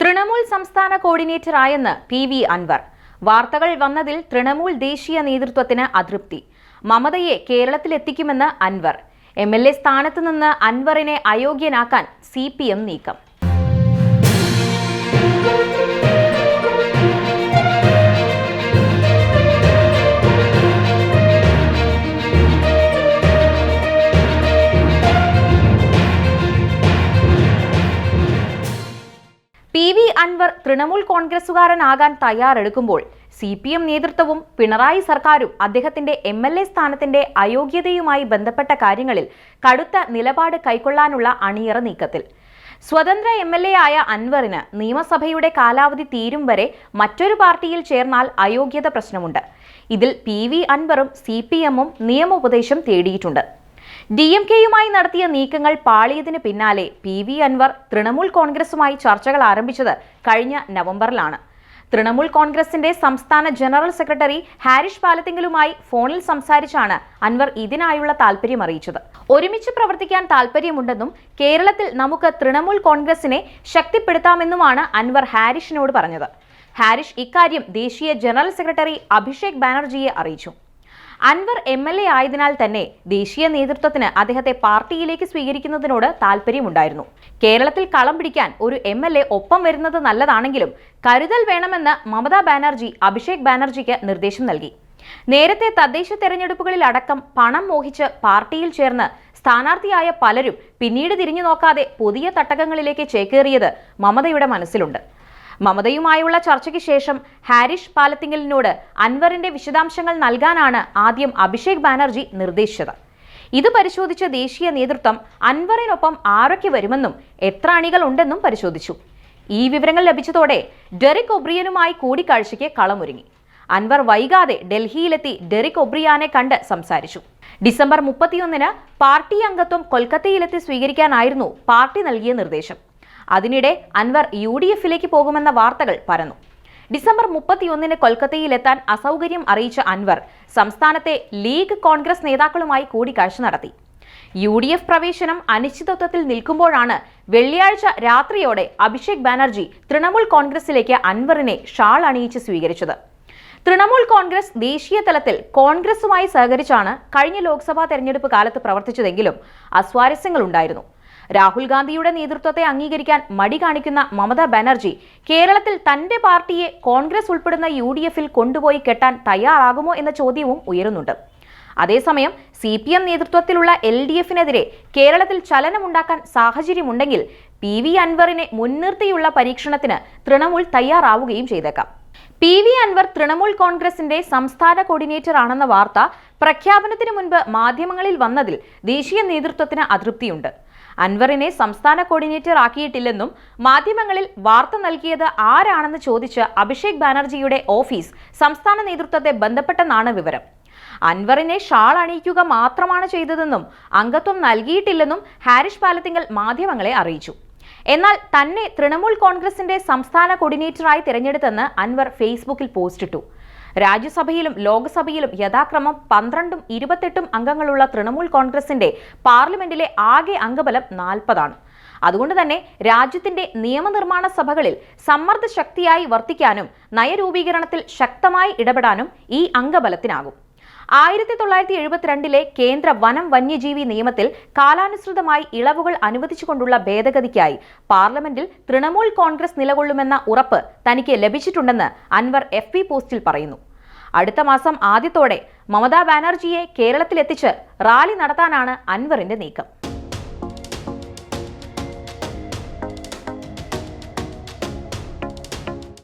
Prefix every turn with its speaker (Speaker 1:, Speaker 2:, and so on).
Speaker 1: തൃണമൂൽ സംസ്ഥാന കോർഡിനേറ്ററായെന്ന് P V Anwar. വാർത്തകൾ വന്നതിൽ തൃണമൂൽ ദേശീയ നേതൃത്വത്തിന് അതൃപ്തി. മമതയെ കേരളത്തിലെത്തിക്കുമെന്ന് അൻവർ. എം എൽ എ സ്ഥാനത്ത് നിന്ന് അൻവറിനെ അയോഗ്യനാക്കാൻ സി പി എം നീക്കം. വി അൻവർ തൃണമൂൽ കോൺഗ്രസുകാരനാകാൻ തയ്യാറെടുക്കുമ്പോൾ സി പി എം നേതൃത്വവും പിണറായി സർക്കാരും അദ്ദേഹത്തിന്റെ എം എൽ എ സ്ഥാനത്തിന്റെ അയോഗ്യതയുമായി ബന്ധപ്പെട്ട കാര്യങ്ങളിൽ കടുത്ത നിലപാട് കൈക്കൊള്ളാനുള്ള അണിയറ നീക്കത്തിൽ. സ്വതന്ത്ര എം എൽ എ ആയ അൻവറിന് നിയമസഭയുടെ കാലാവധി തീരും വരെ മറ്റൊരു പാർട്ടിയിൽ ചേർന്നാൽ അയോഗ്യത പ്രശ്നമുണ്ട്. ഇതിൽ പി വി അൻവറും സി പി എമ്മും നിയമോപദേശം തേടിയിട്ടുണ്ട്. ഡി എം കെയുമായി നടത്തിയ നീക്കങ്ങൾ പാളിയതിന് പിന്നാലെ പി വി അൻവർ തൃണമൂൽ കോൺഗ്രസുമായി ചർച്ചകൾ ആരംഭിച്ചത് കഴിഞ്ഞ നവംബറിലാണ്. തൃണമൂൽ കോൺഗ്രസിന്റെ സംസ്ഥാന ജനറൽ സെക്രട്ടറി ഹാരിഷ് പാലത്തിങ്കലുമായി ഫോണിൽ സംസാരിച്ചാണ് അൻവർ ഇതിനായുള്ള താൽപര്യം അറിയിച്ചത് ഒരുമിച്ച് പ്രവർത്തിക്കാൻ താൽപര്യമുണ്ടെന്നും കേരളത്തിൽ നമുക്ക് തൃണമൂൽ കോൺഗ്രസിനെ ശക്തിപ്പെടുത്താമെന്നുമാണ് അൻവർ ഹാരിഷിനോട് പറഞ്ഞത്. ഹാരിഷ് ഇക്കാര്യം ദേശീയ ജനറൽ സെക്രട്ടറി അഭിഷേക് ബാനർജിയെ അറിയിച്ചു. അൻവർ എം എൽ എ ആയതിനാൽ തന്നെ ദേശീയ നേതൃത്വത്തിന് അദ്ദേഹത്തെ പാർട്ടിയിലേക്ക് സ്വീകരിക്കുന്നതിനോട് താല്പര്യമുണ്ടായിരുന്നു കേരളത്തിൽ കളം പിടിക്കാൻ ഒരു എം എൽ എ ഒപ്പം വരുന്നത് നല്ലതാണെങ്കിലും കരുതൽ വേണമെന്ന് മമതാ ബാനർജി അഭിഷേക് ബാനർജിക്ക് നിർദ്ദേശം നൽകി. നേരത്തെ തദ്ദേശ തെരഞ്ഞെടുപ്പുകളിൽ അടക്കം പണം മോഹിച്ച് പാർട്ടിയിൽ ചേർന്ന് സ്ഥാനാർത്ഥിയായ പലരും പിന്നീട് തിരിഞ്ഞു നോക്കാതെ പുതിയ തട്ടകങ്ങളിലേക്ക് ചേക്കേറിയത് മമതയുടെ മനസ്സിലുണ്ട്. മമതയുമായുള്ള ചർച്ചയ്ക്ക് ശേഷം ഹാരിഷ് പാലത്തിങ്കലിനോട് അൻവറിന്റെ വിശദാംശങ്ങൾ നൽകാനാണ് ആദ്യം അഭിഷേക് ബാനർജി നിർദ്ദേശിച്ചത്. ഇത് പരിശോധിച്ച ദേശീയ നേതൃത്വം അൻവറിനൊപ്പം ആരൊക്കെ വരുമെന്നും എത്ര അണികൾ ഉണ്ടെന്നും പരിശോധിച്ചു. ഈ വിവരങ്ങൾ ലഭിച്ചതോടെ ഡെറിക് ഒബ്രിയനുമായി കൂടിക്കാഴ്ചയ്ക്ക് കളമൊരുങ്ങി. അൻവർ വൈകാതെ ഡൽഹിയിലെത്തി ഡെറിക് ഒബ്രിയാനെ കണ്ട് സംസാരിച്ചു. ഡിസംബർ മുപ്പത്തിയൊന്നിന് പാർട്ടി അംഗത്വം കൊൽക്കത്തയിലെത്തി സ്വീകരിക്കാനായിരുന്നു പാർട്ടി നൽകിയ നിർദ്ദേശം. അതിനിടെ അൻവർ യു ഡി എഫിലേക്ക് പോകുമെന്ന വാർത്തകൾ പരന്നു. ഡിസംബർ മുപ്പത്തിയൊന്നിന് കൊൽക്കത്തയിലെത്താൻ അസൗകര്യം അറിയിച്ച അൻവർ സംസ്ഥാനത്തെ ലീഗ് കോൺഗ്രസ് നേതാക്കളുമായി കൂടിക്കാഴ്ച നടത്തി. യു ഡി എഫ് പ്രവേശനം അനിശ്ചിതത്വത്തിൽ നിൽക്കുമ്പോഴാണ് വെള്ളിയാഴ്ച രാത്രിയോടെ അഭിഷേക് ബാനർജി തൃണമൂൽ കോൺഗ്രസിലേക്ക് അൻവറിനെ ഷാൾ അണിയിച്ച് സ്വീകരിച്ചത്. തൃണമൂൽ കോൺഗ്രസ് ദേശീയ തലത്തിൽ കോൺഗ്രസുമായി സഹകരിച്ചാണ് കഴിഞ്ഞ ലോക്സഭാ തെരഞ്ഞെടുപ്പ് കാലത്ത് പ്രവർത്തിച്ചതെങ്കിലും അസ്വാരസ്യങ്ങളുണ്ടായിരുന്നു. രാഹുൽ ഗാന്ധിയുടെ നേതൃത്വത്തെ അംഗീകരിക്കാൻ മടി കാണിക്കുന്ന മമതാ ബാനർജി കേരളത്തിൽ തന്റെ പാർട്ടിയെ കോൺഗ്രസ് ഉൾപ്പെടുന്ന യു ഡി എഫിൽ കൊണ്ടുപോയി കെട്ടാൻ തയ്യാറാകുമോ എന്ന ചോദ്യവും ഉയരുന്നുണ്ട്. അതേസമയം സി പി എം നേതൃത്വത്തിലുള്ള എൽ ഡി എഫിനെതിരെ കേരളത്തിൽ ചലനമുണ്ടാക്കാൻ സാഹചര്യമുണ്ടെങ്കിൽ പി വി അൻവറിനെ മുൻനിർത്തിയുള്ള പരീക്ഷണത്തിന് തൃണമൂൽ തയ്യാറാവുകയും ചെയ്തേക്കാം. പി വി അൻവർ തൃണമൂൽ കോൺഗ്രസിന്റെ സംസ്ഥാന കോർഡിനേറ്റർ ആണെന്ന വാർത്ത പ്രഖ്യാപനത്തിന് മുൻപ് മാധ്യമങ്ങളിൽ വന്നതിൽ ദേശീയ നേതൃത്വത്തിന് അതൃപ്തിയുണ്ട്. അൻവറിനെ സംസ്ഥാന കോർഡിനേറ്റർ ആക്കിയിട്ടില്ലെന്നും മാധ്യമങ്ങളിൽ വാർത്ത നൽകിയത് ആരാണെന്ന് ചോദിച്ച് അഭിഷേക് ബാനർജിയുടെ ഓഫീസ് സംസ്ഥാന നേതൃത്വത്തെ ബന്ധപ്പെട്ടെന്നാണ് വിവരം. അൻവറിനെ ഷാൾ അണിയിക്കുക മാത്രമാണ് ചെയ്തതെന്നും അംഗത്വം നൽകിയിട്ടില്ലെന്നും ഹാരിഷ് പാലത്തിങ്കൽ മാധ്യമങ്ങളെ അറിയിച്ചു. എന്നാൽ തന്നെ തൃണമൂൽ കോൺഗ്രസിന്റെ സംസ്ഥാന കോർഡിനേറ്ററായി തിരഞ്ഞെടുത്തെന്ന് അൻവർ ഫേസ്ബുക്കിൽ പോസ്റ്റിട്ടു. രാജ്യസഭയിലും ലോക്സഭയിലും യഥാക്രമം പന്ത്രണ്ടും ഇരുപത്തെട്ടും അംഗങ്ങളുള്ള തൃണമൂൽ കോൺഗ്രസിന്റെ പാർലമെന്റിലെ ആകെ അംഗബലം നാൽപ്പതാണ്. അതുകൊണ്ട് തന്നെ രാജ്യത്തിന്റെ നിയമനിർമ്മാണ സഭകളിൽ സമ്മർദ്ദ ശക്തിയായി വർത്തിക്കാനും നയരൂപീകരണത്തിൽ ശക്തമായി ഇടപെടാനും ഈ അംഗബലത്തിനാകും. ആയിരത്തി തൊള്ളായിരത്തി എഴുപത്തിരണ്ടിലെ കേന്ദ്ര വനം വന്യജീവി നിയമത്തിൽ കാലാനുസൃതമായി ഇളവുകൾ അനുവദിച്ചുകൊണ്ടുള്ള ഭേദഗതിക്കായി പാർലമെന്റിൽ തൃണമൂൽ കോൺഗ്രസ് നിലകൊള്ളുമെന്ന ഉറപ്പ് തനിക്ക് ലഭിച്ചിട്ടുണ്ടെന്ന് അൻവർ എഫ് പോസ്റ്റിൽ പറയുന്നു. അടുത്ത മാസം ആദ്യത്തോടെ മമതാ ബാനർജിയെ കേരളത്തിലെത്തിച്ച് റാലി നടത്താനാണ് അൻവറിന്റെ നീക്കം.